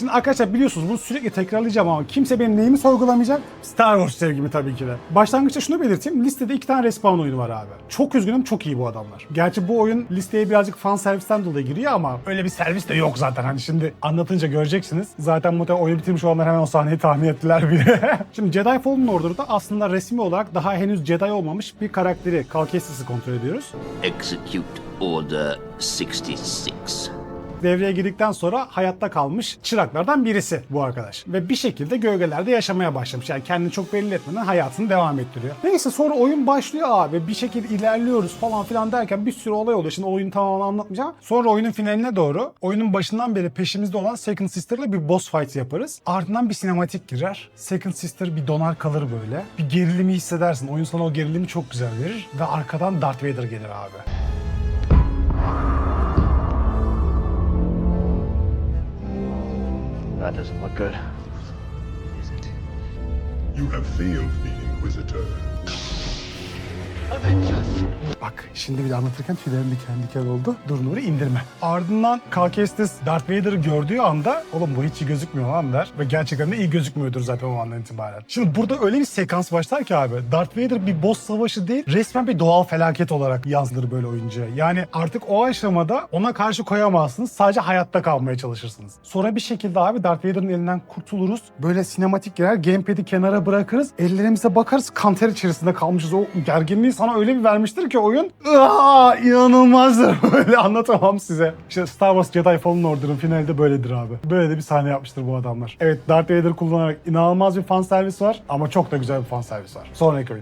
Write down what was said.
Şimdi arkadaşlar biliyorsunuz bunu sürekli tekrarlayacağım ama kimse benim neyimi sorgulamayacak? Star Wars sevgimi tabii ki de. Başlangıçta şunu belirteyim. Listede iki tane respawn oyunu var abi. Çok üzgünüm çok iyi bu adamlar. Gerçi bu oyun listeye birazcık fan servisten dolayı giriyor ama öyle bir servis de yok zaten. Hani şimdi anlatınca göreceksiniz. Zaten muhtemelen oyunu bitirmiş olanlar hemen o sahneyi tahmin ettiler bile. şimdi Jedi Fallen Order'da aslında resmi olarak daha henüz Jedi olmamış bir karakteri Cal Kestis'i kontrol ediyoruz. Execute Order 66. devreye girdikten sonra hayatta kalmış çıraklardan birisi bu arkadaş. Ve bir şekilde gölgelerde yaşamaya başlamış. Yani kendini çok belli etmeden hayatını devam ettiriyor. Neyse sonra oyun başlıyor abi. Bir şekilde ilerliyoruz falan filan derken bir sürü olay oluyor. Şimdi oyunu tamamen anlatmayacağım. Sonra oyunun finaline doğru oyunun başından beri peşimizde olan Second Sister'la bir boss fight yaparız. Ardından bir sinematik girer. Second Sister bir donar kalır böyle. Bir gerilimi hissedersin. Oyun sana o gerilimi çok güzel verir. Ve arkadan Darth Vader gelir abi. That doesn't look good. Is it? You have failed the Inquisitor. Bak şimdi bile anlatırken tüylerim diken diken oldu. Dur Nuri indirme. Ardından Cal Kestis Darth Vader'ı gördüğü anda oğlum bu hiç iyi gözükmüyor lan der. Ve gerçekten de iyi gözükmüyordur zaten o andan itibaren. Şimdi burada öyle bir sekans başlar ki abi. Darth Vader bir boss savaşı değil resmen bir doğal felaket olarak yansıdır böyle oyuncuya. Yani artık o aşamada ona karşı koyamazsınız. Sadece hayatta kalmaya çalışırsınız. Sonra bir şekilde abi Darth Vader'ın elinden kurtuluruz. Böyle sinematik girer. Gamepad'i kenara bırakırız. Ellerimize bakarız. Kanter içerisinde kalmışız. O gerginliği sana öyle bir vermiştir ki oyun. Aa, inanılmazdır. Böyle anlatamam size. İşte Star Wars Jedi Fallen Order'ın finalde böyledir abi. Böyle de bir sahne yapmıştır bu adamlar. Evet Darth Vader kullanarak inanılmaz bir fan servis var ama çok da güzel bir fan servis var. Sonraki oyun.